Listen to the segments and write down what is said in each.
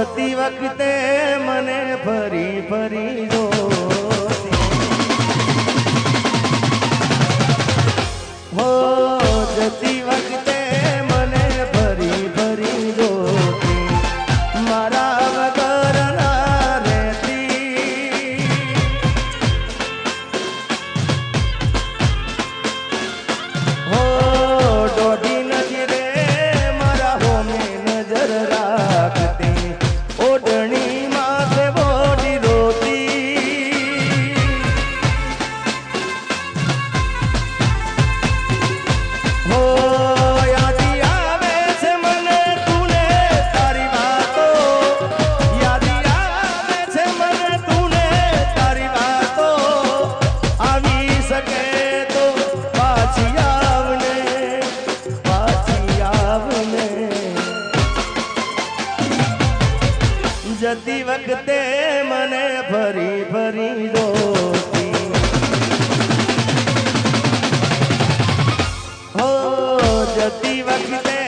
જતી વખતે મને ફરી ફરી ભરી ભરી દોતી હો જતી વખતે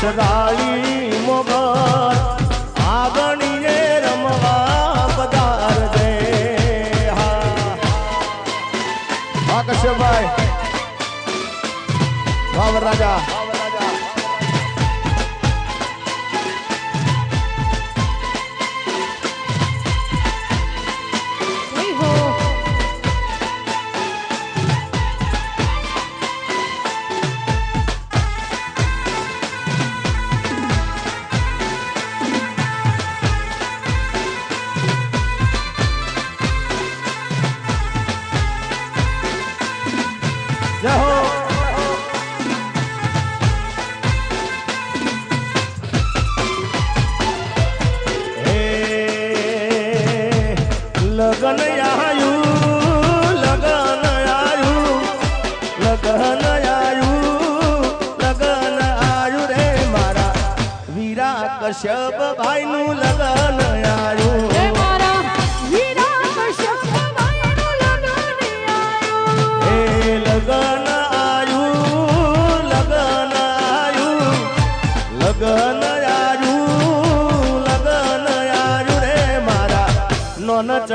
સદાળી મોગા જય હો. લગન આયું લગન આયું લગન આયું લગન આયું રે મારા વીરા કશ્યપ ભાઈ નું લગન આયું.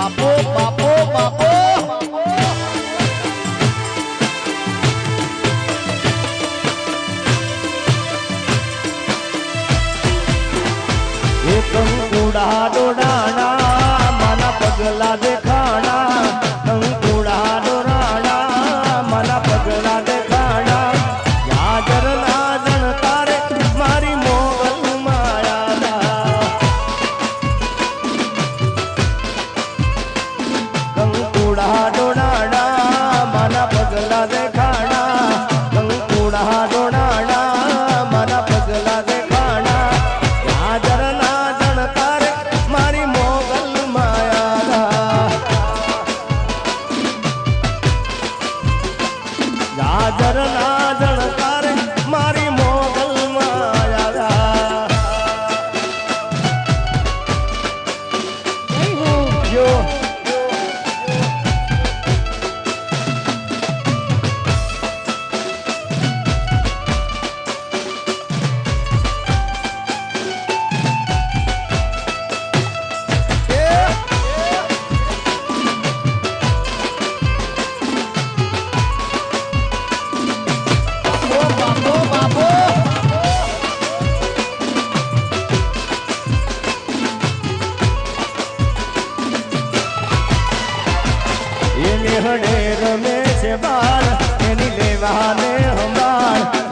babo, babo, babo. સિંહણે રમે છે બાર એની લેવાને હમાર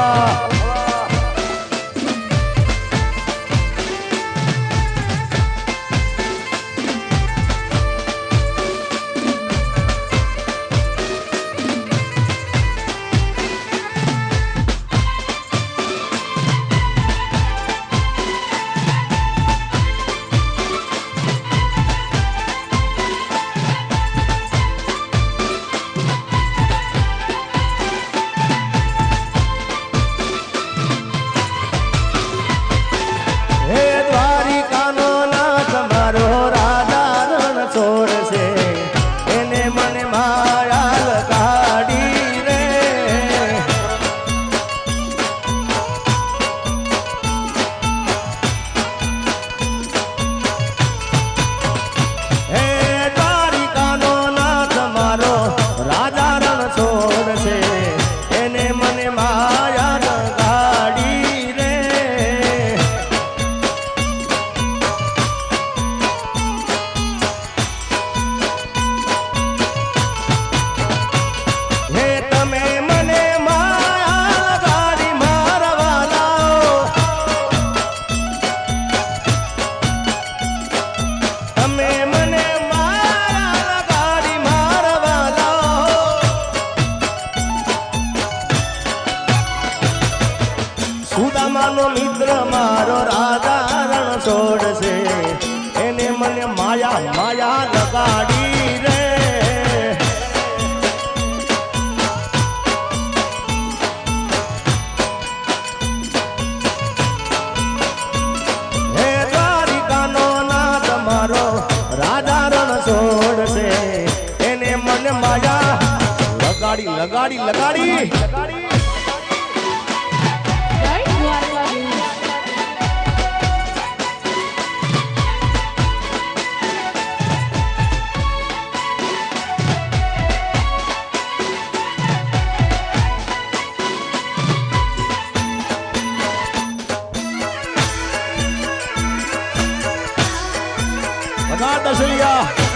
বাবা સુદામાનો મિત્ર, મારો રાધારણ છોડશે. એને મને માયા માયા લગાડી રે લગાડી લગાડી લગાડી લગાડી. Nada, Julião.